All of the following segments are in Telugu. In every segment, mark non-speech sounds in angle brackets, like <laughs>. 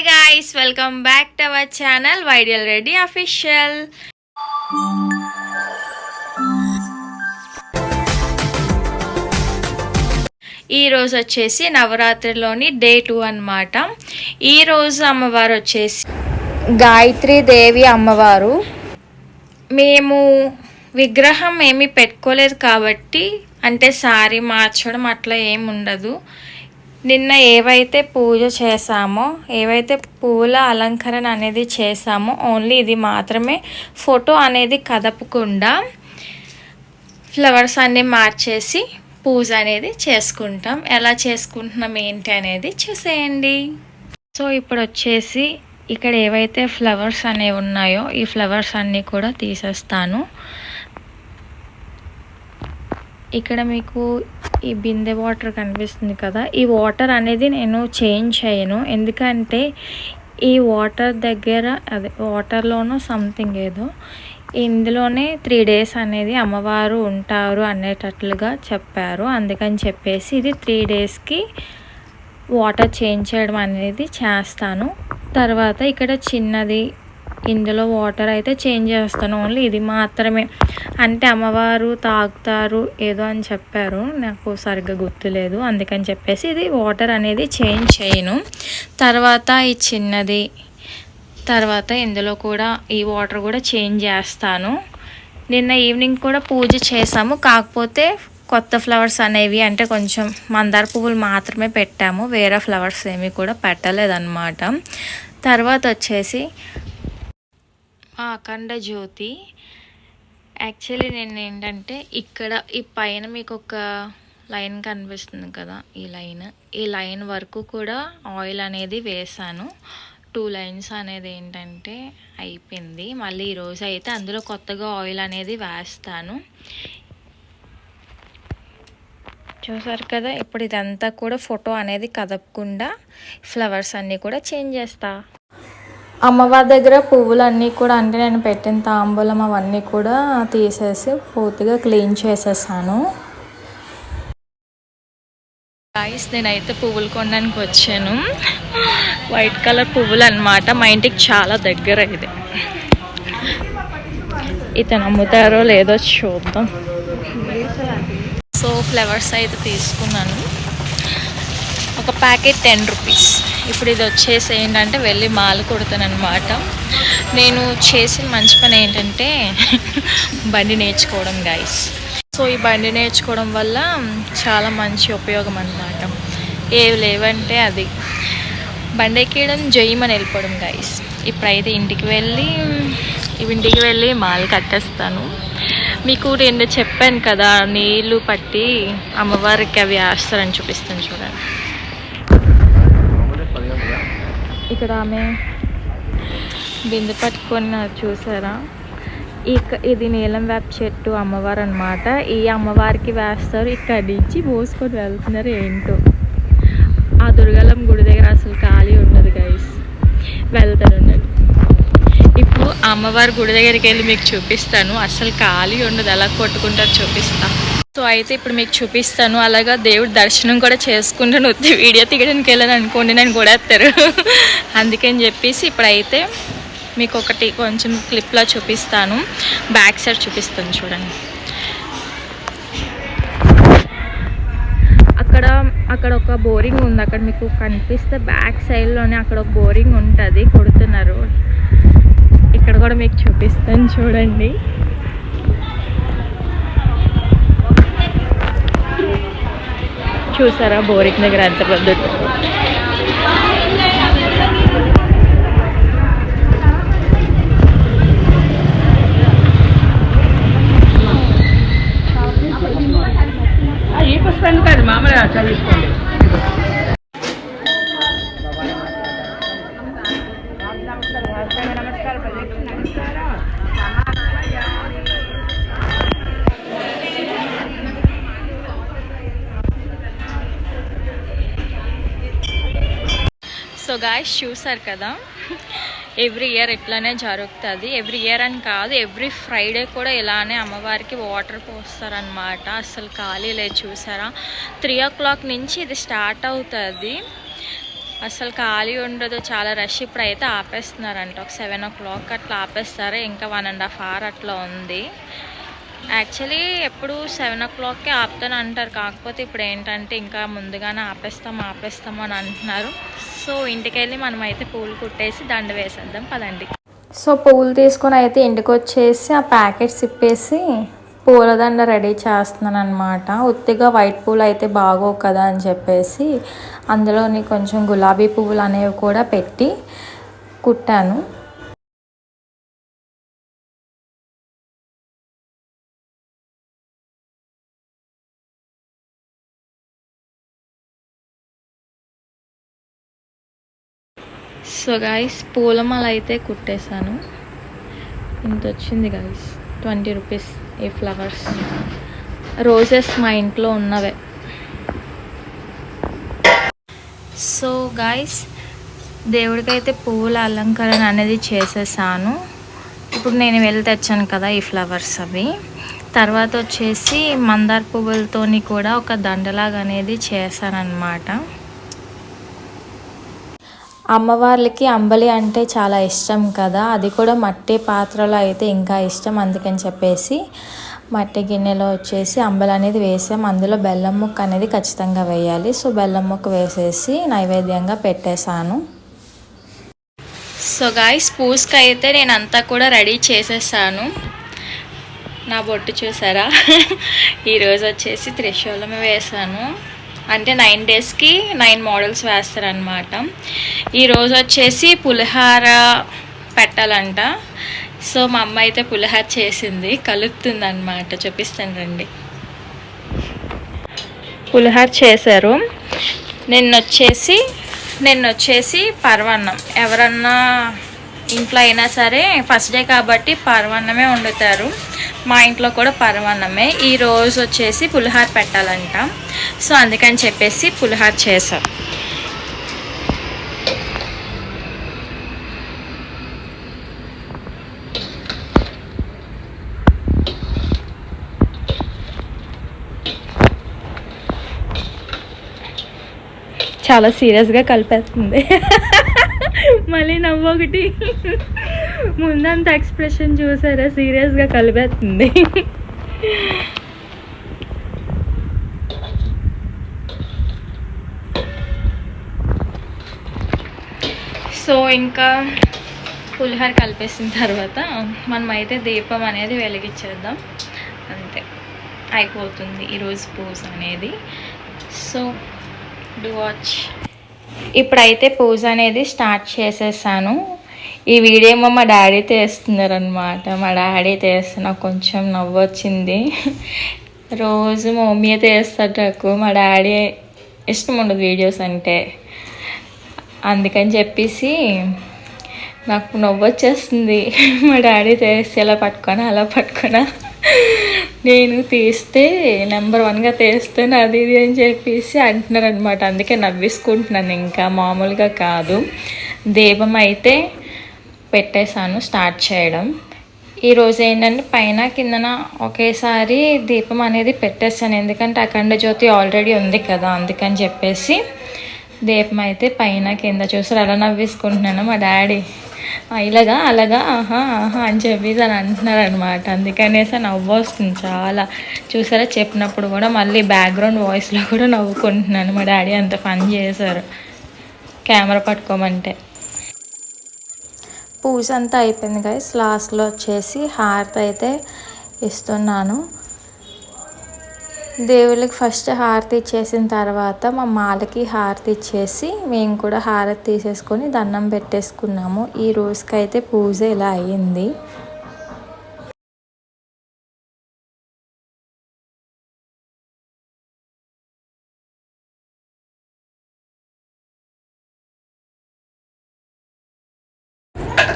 Hi guys welcome back to our channel వైడియల్ Reddy official ఈ రోజు వచ్చేసి నవరాత్రిలోని డే టూ అనమాట ఈ రోజు అమ్మవారు వచ్చేసి గాయత్రి దేవి అమ్మవారు. మేము విగ్రహం ఏమీ పెట్టుకోలేదు కాబట్టి అంటే సారీ మార్చడం అట్లా ఏమి ఉండదు నిన్న ఏవైతే పూజ చేసామో ఏవైతే పూల అలంకరణ అనేది చేసామో ఓన్లీ ఇది మాత్రమే. ఫోటో అనేది కదపకుండా ఫ్లవర్స్ అన్నీ మార్చేసి పూజ అనేది చేసుకుంటాం. ఎలా చేసుకుంటున్నాం ఏంటి అనేది చూసేయండి. సో ఇప్పుడు వచ్చేసి ఇక్కడ ఏవైతే ఫ్లవర్స్ అనేవి ఉన్నాయో ఈ ఫ్లవర్స్ అన్నీ కూడా తీసేస్తాను. ఇక్కడ మీకు ఈ బిందె వాటర్ కనిపిస్తుంది కదా. ఈ వాటర్ అనేది నేను చేంజ్ చేయను. ఎందుకంటే ఈ వాటర్ దగ్గర అదే వాటర్లోనూ సంథింగ్ ఏదో ఇందులోనే త్రీ డేస్ అనేది అమ్మవారు ఉంటారు అనేటట్లుగా చెప్పారు. అందుకని చెప్పేసి ఇది త్రీ డేస్కి వాటర్ చేంజ్ చేయడం అనేది చేస్తాను. తర్వాత ఇక్కడ చిన్నది ఇందులో వాటర్ అయితే చేంజ్ చేస్తాను. ఓన్లీ ఇది మాత్రమే. అంటే అమ్మవారు తాగుతారు ఏదో అని చెప్పారు. నాకు సరిగ్గా గుర్తులేదు అందుకని చెప్పేసి ఇది వాటర్ అనేది చేంజ్ చేయను. తర్వాత ఈ చిన్నది. తర్వాత ఇందులో కూడా ఈ వాటర్ కూడా చేంజ్ చేస్తాను. నిన్న ఈవినింగ్ కూడా పూజ చేసాము కాకపోతే కొత్త ఫ్లవర్స్ అనేవి అంటే కొంచెం మందార పువ్వులు మాత్రమే పెట్టాము. వేరే ఫ్లవర్స్ ఏమి కూడా పెట్టలేదన్నమాట. తర్వాత వచ్చేసి అఖండ జ్యోతి. యాక్చువల్లీ నేను ఏంటంటే ఇక్కడ ఈ పైన మీకు ఒక లైన్ కనిపిస్తుంది కదా ఈ లైన్. ఈ లైన్ వరకు కూడా ఆయిల్ అనేది వేసాను. టూ లైన్స్ అనేది ఏంటంటే అయిపోయింది. మళ్ళీ ఈరోజు అయితే అందులో కొత్తగా ఆయిల్ అనేది వేస్తాను. చూసారు కదా ఇప్పుడు ఇదంతా కూడా ఫోటో అనేది కదపకుండా ఫ్లవర్స్ అన్నీ కూడా చేంజ్ చేస్తా. అమ్మవారి దగ్గర పువ్వులన్నీ కూడా అంటే నేను పెట్టిన తాంబూలం అవన్నీ కూడా తీసేసి పూర్తిగా క్లీన్ చేసేసాను. గాయస్ నేనైతే పువ్వులు కొనడానికి వచ్చాను. వైట్ కలర్ పువ్వులు అనమాట మా ఇంటికి చాలా దగ్గర ఇది. ఇతను అమ్ముతారో లేదో చూద్దాం. సో ఫ్లవర్స్ అయితే తీసుకున్నాను. ఒక ప్యాకెట్ టెన్ రూపీస్ ఇప్పుడు ఇది వచ్చేసి ఏంటంటే వెళ్ళి మాల కొడతాను నేను చేసిన మంచి పని ఏంటంటే <laughs> బండి నేర్చుకోవడం గైస్ సో ఈ బండి నేర్చుకోవడం వల్ల చాలా మంచి ఉపయోగం అనమాట ఏవి లేవంటే అది. బండి ఎక్కేయడం జయమని వెళ్ళిపోవడం గైస్ ఇప్పుడైతే ఇంటికి వెళ్ళి ఇంటికి వెళ్ళి మాల కట్టేస్తాను. మీకు రెండు చెప్పాను కదా నీళ్ళు పట్టి అమ్మవారికి అవి వేస్తారని చూపిస్తాను చూడండి. ఇక్కడ ఆమె బిందె పట్టుకొని చూసారా? ఇక ఇది నీలం వేప చెట్టు అమ్మవారు అనమాట ఈ అమ్మవారికి వేస్తారు ఇక్కడి నుంచి మోసుకొని వెళ్తున్నారు ఏంటో. ఆ దుర్గలం గుడి దగ్గర అసలు ఖాళీ ఉండదు గైస్ వెళ్తారు ఉన్నది ఇప్పుడు అమ్మవారి గుడి దగ్గరికి వెళ్ళి మీకు చూపిస్తాను. అసలు ఖాళీ ఉండదు ఎలా కొట్టుకుంటారు చూపిస్తాను సో అయితే ఇప్పుడు మీకు చూపిస్తాను. అలాగా దేవుడి దర్శనం కూడా చేసుకుంటాను వద్దు వీడియో తీయడానికి వెళ్ళాను అనుకోండి నేను కొడేస్తారు అందుకని చెప్పేసి ఇప్పుడైతే మీకు ఒకటి కొంచెం క్లిప్లో చూపిస్తాను. బ్యాక్ సైడ్ చూపిస్తాను చూడండి. అక్కడ అక్కడ ఒక బోరింగ్ ఉంది. అక్కడ మీకు కనిపిస్తే బ్యాక్ సైడ్లోనే అక్కడ ఒక బోరింగ్ ఉంటుంది. కొడుతున్నారు. ఇక్కడ కూడా మీకు చూపిస్తాను చూడండి. చూసారా? బోరిక్ దగ్గర ఎంత పెద్ద ఈ పుష్పాన్ని కాదు మామూలుగా చదివించుకోండి సో గాయస్ చూసారు కదా. ఎవ్రీ ఇయర్ ఇట్లానే జరుగుతుంది. ఎవ్రీ ఇయర్ అని కాదు ఎవ్రీ ఫ్రైడే కూడా ఇలానే అమ్మవారికి వాటర్ పోస్తారనమాట అసలు ఖాళీ లేదు చూసారా? త్రీ ఓ క్లాక్ నుంచి ఇది స్టార్ట్ అవుతుంది. అసలు ఖాళీ ఉండదు చాలా రష్ ఇప్పుడు అయితే ఆపేస్తున్నారంట. ఒక సెవెన్ ఓ క్లాక్ అట్లా ఆపేస్తారు. ఇంకా వన్ అండ్ హాఫ్ అవర్ అట్లా ఉంది. యాక్చువల్లీ ఎప్పుడు సెవెన్ ఓ క్లాక్కే ఆపుతాను అంటారు కాకపోతే ఇప్పుడు ఏంటంటే ఇంకా ముందుగానే ఆపేస్తాం ఆపేస్తాం అని అంటున్నారు. సో ఇంటికెళ్ళి మనం అయితే పూలు కుట్టేసి దండ వేసేద్దాం పదండి. సో పూలు తీసుకొని అయితే ఇంటికి వచ్చేసి ఆ ప్యాకెట్స్ ఇప్పేసి పూలదండ రెడీ చేస్తున్నాను అనమాట ఉత్తిగా వైట్ పూలు అయితే బాగో కదా అని చెప్పేసి అందులోని కొంచెం గులాబీ పువ్వులు అనేవి కూడా పెట్టి కుట్టాను. సో గాయస్ పూలమాల అయితే కుట్టేశాను. ఇంత వచ్చింది గాయస్ ట్వంటీ రూపీస్ ఈ ఫ్లవర్స్. రోజెస్ మా ఇంట్లో ఉన్నవే. సో గాయస్ దేవుడికైతే పువ్వుల అలంకరణ అనేది చేసేసాను. ఇప్పుడు నేను వెళ్ళి తెచ్చాను కదా ఈ ఫ్లవర్స్ అవి. తర్వాత వచ్చేసి మందార పువ్వులతోని కూడా ఒక దండలాగా అనేది చేశానన్నమాట. అమ్మవార్లకి అంబలి అంటే చాలా ఇష్టం కదా. అది కూడా మట్టి పాత్రలో అయితే ఇంకా ఇష్టం అందుకని చెప్పేసి మట్టి గిన్నెలో వచ్చేసి అంబలి అనేది వేసాం. అందులో బెల్లం ముక్క అనేది ఖచ్చితంగా వేయాలి. సో బెల్లం ముక్క వేసేసి నైవేద్యంగా పెట్టేశాను. సో గాయస్ పూస్కి అయితే నేను అంతా కూడా రెడీ చేసేసాను. నా బొట్టు చూసారా? <laughs> ఈరోజు వచ్చేసి త్రిశూలం వేసాను. అంటే నైన్ డేస్కి నైన్ మోడల్స్ వేస్తారనమాట ఈరోజు వచ్చేసి పులిహార పెట్టాలంట. సో మా అమ్మ అయితే పులిహార చేసింది. కలుపుతుంది అనమాట చూపిస్తాను రండి. పులిహార చేశారు. నిన్న వచ్చేసి నిన్న వచ్చేసి పర్వన్నం. ఎవరన్నా ఇంట్లో అయినా సరే ఫస్ట్ డే కాబట్టి పర్వన్నమే వండుతారు. మా ఇంట్లో కూడా పర్వన్నమే ఈ రోజు వచ్చేసి పులిహార పెట్టాలంట. సో అందుకని చెప్పేసి పులిహార చేశాం. చాలా సీరియస్గా కలిపేస్తుంది. <laughs> మళ్ళీ నవ్వొకటి. ఒకటి ముందంత ఎక్స్ప్రెషన్ చూసారా? సీరియస్గా కలిపేస్తుంది. సో ఇంకా పులిహోర కలిపేసిన తర్వాత మనం అయితే దీపం అనేది వెలిగించేద్దాం. అంతే. అయిపోతుంది ఈరోజు పూజ అనేది. సో డు వాచ్ ఇప్పుడైతే పూజ అనేది స్టార్ట్ చేసేసాను. ఈ వీడియో ఏమో మా డాడీ తీస్తున్నారు అనమాట మా డాడీ తీస్తే నాకు కొంచెం నవ్వు వచ్చింది. రోజు మా మమ్మీ తీస్తాడు నాకు. మా డాడీ ఇష్టం ఉండదు వీడియోస్ అంటే. అందుకని చెప్పేసి నాకు నవ్వు వచ్చేస్తుంది. మా డాడీ తీస్తే ఇలా పట్టుకొని అలా పట్టుకున్నా నేను తీస్తే నెంబర్ వన్గా తీస్తాను అది ఇది అని చెప్పేసి అంటున్నారనమాట అందుకే నవ్వేసుకుంటున్నాను. ఇంకా మామూలుగా కాదు. దీపం అయితే పెట్టేశాను స్టార్ట్ చేయడం. ఈరోజు ఏంటంటే పైన కిందన ఒకేసారి దీపం అనేది పెట్టేశాను. ఎందుకంటే అఖండ జ్యోతి ఆల్రెడీ ఉంది కదా అందుకని చెప్పేసి దీపం అయితే పైన కింద చూసారు అలా నవ్వేసుకుంటున్నాను. మా డాడీ ఇలాగా అలాగా ఆహా ఆహా అని చెప్పేసి అని అంటున్నారు అనమాట అందుకనేసి నవ్వు వస్తుంది చాలా. చూసారా? చెప్పినప్పుడు కూడా మళ్ళీ బ్యాక్గ్రౌండ్ వాయిస్లో కూడా నవ్వుకుంటున్నాను. మా డాడీ అంత పని చేశారు. కెమెరా పట్టుకోమంటే. పూజ అంతా అయిపోయింది గైస్ లాస్ట్లో వచ్చేసి హారతి అయితే ఇస్తున్నాను. దేవుళ్ళకి ఫస్ట్ హారతి ఇచ్చేసిన తర్వాత మా మాలకి హారతి ఇచ్చేసి మేము కూడా హారతి తీసేసుకొని దండం పెట్టేసుకున్నాము. ఈ రోజుకైతే పూజ ఇలా అయ్యింది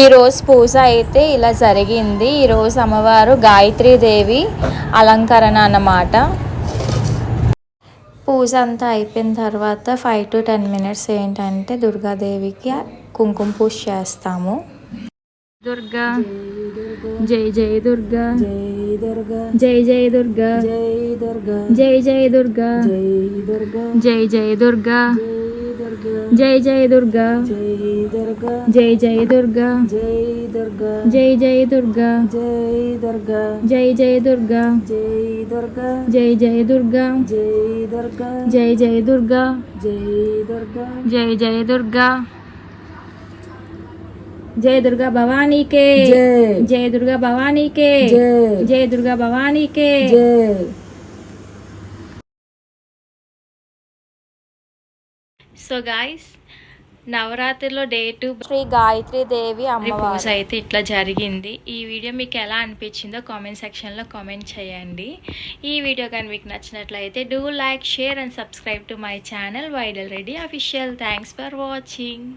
ఈ రోజు పూజ అయితే ఇలా జరిగింది. ఈ రోజు అమ్మవారు గాయత్రీదేవి అలంకరణ అన్నమాట. పూజ అంతా అయిపోయిన తర్వాత ఫైవ్ టు టెన్ మినిట్స్ ఏంటంటే దుర్గాదేవికి కుంకుమ పూజ చేస్తాము. దుర్గా. జై జై దుర్గా. జై జై దుర్గా. జై జై దుర్గా. జై దుర్గా. దుర్గా జై జై దుర్గా. జై దుర్గా. జై జై దుర్గా. జై దుర్గా జై జై దుర్గా జై దుర్గా జై జై దుర్గా జై దుర్గా జై జై దుర్గా జై దుర్గా జై జై దుర్గా జై దుర్గా జై జై దుర్గా జై దుర్గా భవానీకే జై జై దుర్గా భవానీకే జై జై దుర్గా భవానీకే జై సో గాయస్ నవరాత్రిలో డే టు శ్రీ గాయత్రి దేవి అమ్మవారు. అయితే ఇట్లా జరిగింది. ఈ వీడియో మీకు ఎలా అనిపించిందో కామెంట్ సెక్షన్లో కామెంట్ చేయండి. ఈ వీడియో కానీ మీకు నచ్చినట్లయితే do like share and subscribe to my channel Widal Reddy official thanks for watching